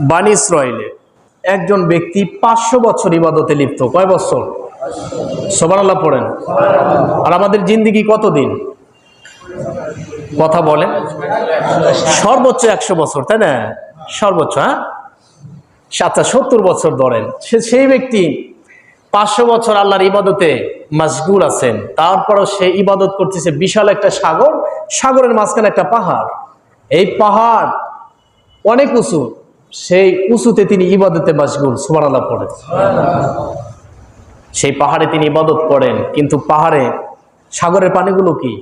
বানি ইসরায়েলে। একজন ব্যক্তি পাঁচশো বছর ইবাদতে লিপ্ত। কয় বছর? সোবান আল্লাহ পড়েন। আর আমাদের জিন্দিগি কতদিন? কথা বলেন। সর্বোচ্চ একশো বছর, তাই না? সর্বোচ্চ হ্যাঁ? আচ্ছা সত্তর বছর ধরেন। সে সেই ব্যক্তি পাঁচশো বছর আল্লাহর ইবাদতে মাসগুল আছেন। তারপরও সে ইবাদত করতেছে বিশাল একটা সাগর। সাগরের মাঝখানে একটা পাহাড়। এই পাহাড় অনেক উঁচু। সেই উঁচুতে তিনি ইবাদতে মাসগুল আল্লাহ পড়েন। সেই পাহাড়ে তিনি ইবাদত করেন, কিন্তু পাহাড়ে সাগরের পানিগুলো কি?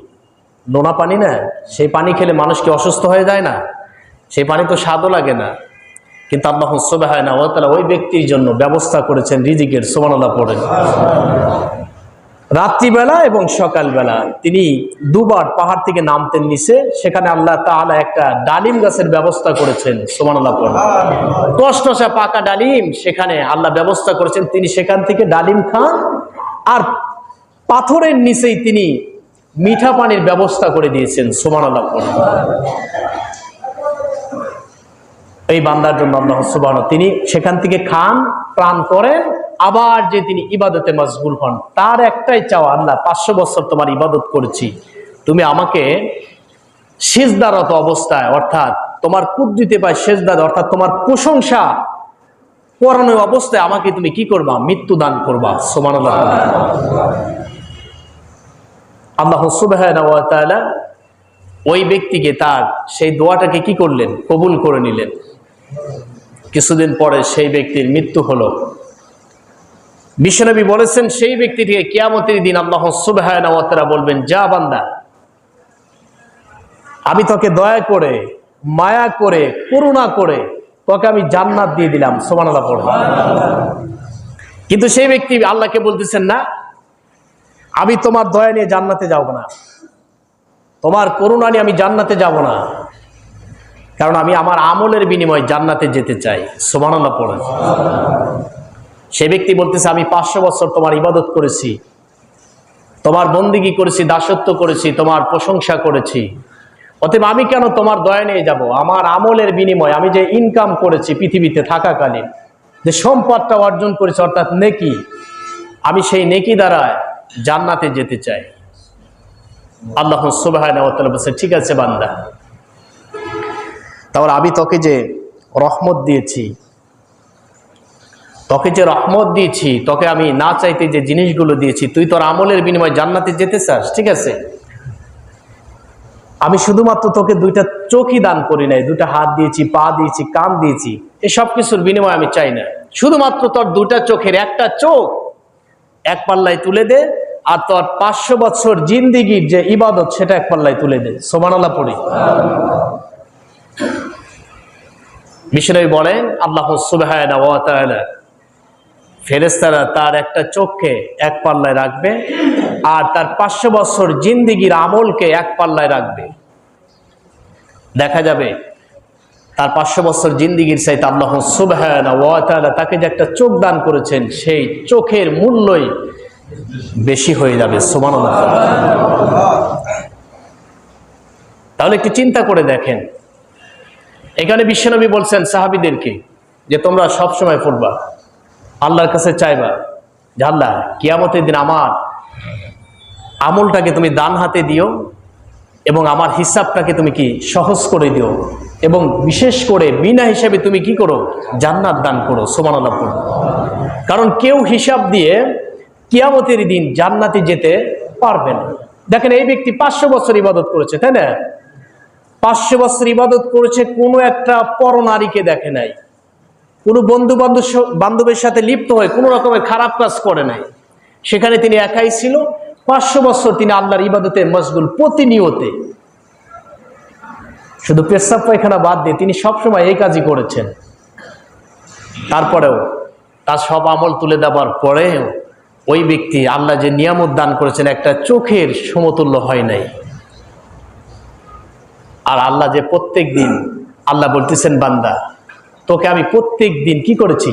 নোনা পানি না? সেই পানি খেলে মানুষ কি অসুস্থ হয়ে যায় না? সেই পানি তো স্বাদও লাগে না। কিন্তু আল্লাহ হয় না ওই ব্যক্তির জন্য ব্যবস্থা করেছেন, রিজিকের সোমানাল্লাহ পড়েন। রাত্রিবেলা এবং সকালবেলা। তিনি দুবার পাহাড় থেকে নামতেন নিচে। সেখানে আল্লাহ তাআলা একটা ডালিম গাছের ব্যবস্থা করেছেন। সোমানাল্লাহ পড়েন টসটসা পাকা ডালিম, সেখানে আল্লাহ ব্যবস্থা করেছেন। তিনি সেখান থেকে ডালিম খান। আর পাথরের নিচেই তিনি মিঠা পানির ব্যবস্থা করে দিয়েছেন। সোমান এই বান্দার জন্য আল্লাহ সুবাহ তিনি সেখান থেকে খান প্রাণ করেন আবার যে তিনি ইবাদতে মশগুল হন, তার একটাই চাওয়া, আল্লাহ, পাঁচশো বছর তোমার ইবাদত করেছি। তুমি আমাকে সেজদারত অবস্থায়, অর্থাৎ তোমার কুদ্রিতে পায় সেজদার, অর্থাৎ তোমার প্রশংসা করানোর অবস্থায় আমাকে তুমি কি করবা? মৃত্যু দান করবা। সোমান আল্লাহ সুবাহ ওই ব্যক্তিকে তার সেই দোয়াটাকে কি করলেন? কবুল করে নিলেন। কিছুদিন পরে সেই ব্যক্তির মৃত্যু হলো। বিশ্বনবী বলেছেন, সেই ব্যক্তিটিকে কিয়ামতের দিন আল্লাহ সুবাহ বলবেন, যা বান্দা, আমি তোকে দয়া করে, মায়া করে, করুণা করে, তোকে আমি জান্নাত দিয়ে দিলাম। সোমান আল্লাহ পড়ে। কিন্তু সেই ব্যক্তি আল্লাহকে বলতেছেন, না, আমি তোমার দয়া নিয়ে জান্নাতে যাব না। তোমার করুণা নিয়ে আমি জান্নাতে যাব না। কারণ আমি আমার আমলের বিনিময়ে জান্নাতে যেতে চাই। সোমানাল্লাহ পড়েন সে ব্যক্তি বলতেছে, আমি পাঁচশো বছর তোমার ইবাদত করেছি, তোমার বন্দিগি করেছি, দাসত্ব করেছি, তোমার প্রশংসা করেছি। অতএব আমি কেন তোমার দয়া নিয়ে যাব? আমার আমলের বিনিময়ে, আমি যে ইনকাম করেছি পৃথিবীতে থাকাকালীন, যে সম্পদটা অর্জন করেছি, অর্থাৎ নেকি, আমি সেই নেকি দ্বারায় জান্নাতে যেতে চাই। আল্লাহ সুবাহ বলছে ঠিক আছে বান্দা। তাহলে আমি তোকে যে রহমত দিয়েছি তোকে যে রহমত দিয়েছি, তোকে আমি না চাইতে যে জিনিসগুলো দিয়েছি, তুই তোর আমলের বিনিময়ে জান্নাতে যেতে চাস, ঠিক আছে? আমি শুধুমাত্র তোকে দুইটা চোখই দান করি নাই দুটা হাত দিয়েছি, পা দিয়েছি, কান দিয়েছি এসব কিছুর বিনিময়ে আমি চাই না। শুধুমাত্র তোর দুটা চোখের একটা চোখ এক পাল্লায় তুলে দে, আর তোর পাঁচশো বছর জিন্দিগির যে ইবাদত সেটা এক পাল্লায় তুলে দে। সোমানাল্লাহ পড়ি। বিষ্ণু বলেন, আল্লাহ সুবাহ ফেরেস্তারা তার একটা চোখকে এক পাল্লায় রাখবে আর তার পাঁচশো বছর জিন্দিগির আমলকে এক পাল্লায় রাখবে। দেখা যাবে তার পাঁচশো বছর জিন্দিগির চাইতে আল্লাহ সুবাহ তাকে যে একটা চোখ দান করেছেন, সেই চোখের মূল্যই বেশি হয়ে যাবে সমান তাহলে একটু চিন্তা করে দেখেন। এখানে বিশ্বনবী বলছেন সাহাবিদেরকে যে তোমরা সব সময় পড়বা আল্লাহর কাছে চাইবা যে আল্লাহ, কিয়ামতের দিন আমার আমলটাকে তুমি দান হাতে দিও এবং আমার হিসাবটাকে তুমি কি সহজ করে দিও এবং বিশেষ করে বিনা হিসাবে তুমি কি করো? জান্নাত দান করো সোমান আল্লাহ করো কারণ কেউ হিসাব দিয়ে কিয়ামতের দিন জান্নাতে যেতে পারবে না। দেখেন এই ব্যক্তি পাঁচশো বছর ইবাদত করেছে, তাই না? পাঁচশো বছর ইবাদত করেছে, কোনো একটা পরনারীকে দেখে নাই। কোনো বন্ধু বান্ধব বান্ধবের সাথে লিপ্ত হয়ে কোনো রকমের খারাপ কাজ করে নাই। সেখানে তিনি একাই ছিল। পাঁচশো বছর তিনি আল্লাহর ইবাদতে মশগুল প্রতিনিয়তে। শুধু পেশাব পায়খানা বাদ দিয়ে তিনি সবসময় এই কাজই করেছেন। তারপরেও তার সব আমল তুলে দেওয়ার পরেও ওই ব্যক্তি আল্লাহ যে নিয়ামত দান করেছেন একটা চোখের সমতুল্য হয় নাই। আর আল্লাহ যে প্রত্যেক দিন আল্লাহ বলতেছেন, বান্দা তোকে আমি প্রত্যেক দিন কি করেছি?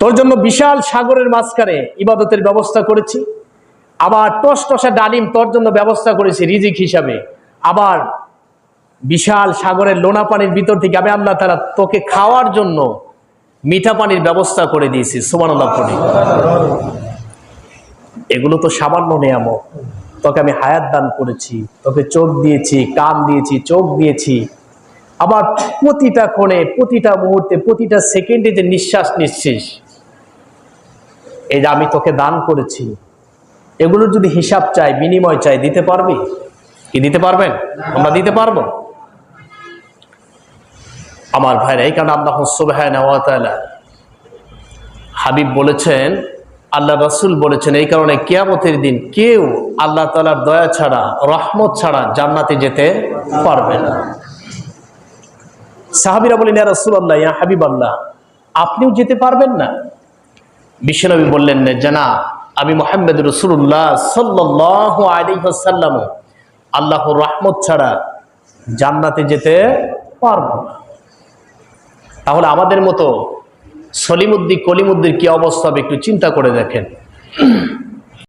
তোর জন্য বিশাল সাগরের মাঝখানে ইবাদতের ব্যবস্থা করেছি। আবার টস টসা ডালিম তোর জন্য ব্যবস্থা করেছি রিজিক হিসাবে। আবার বিশাল সাগরের লোনা পানির ভিতর থেকে আমি আল্লাহ তারা তোকে খাওয়ার জন্য মিঠা পানির ব্যবস্থা করে দিয়েছি। সুমান আল্লাহ করি এগুলো তো সামান্য নিয়ামক তোকে আমি হায়াত দান করেছি, তোকে চোখ দিয়েছি, কান দিয়েছি, চোখ দিয়েছি। আবার প্রতিটা কোণে, প্রতিটা মুহূর্তে, প্রতিটা সেকেন্ডে যে নিঃশ্বাস নিচ্ছিস এই যে আমি তোকে দান করেছি, এগুলোর যদি হিসাব চাই, বিনিময় চাই, দিতে পারবি? কি দিতে পারবেন? আমরা দিতে পারব। আমার ভাইরা, এই কারণে আল্লাহ সুবাহ হাবিব বলেছেন, আল্লাহ রসুল বলেছেন, এই কারণে কেয়ামতের দিন কেউ আল্লাহ তালার দয়া ছাড়া, রহমত ছাড়া জান্নাতে যেতে পারবে না। সাহাবিরা বলেন, ইয়া রসুল আল্লাহ ইয়া হাবিব আল্লাহ আপনিও যেতে পারবেন না? বিশ্বনবী বললেন, না জানা আমি মোহাম্মদ রসুল্লাহ সাল্লাহ আলিহাসাল্লাম আল্লাহর রহমত ছাড়া জান্নাতে যেতে পারব তাহলে আমাদের মতো সলিমুদ্দি কলিমুদ্দির কি অবস্থা হবে একটু চিন্তা করে দেখেন।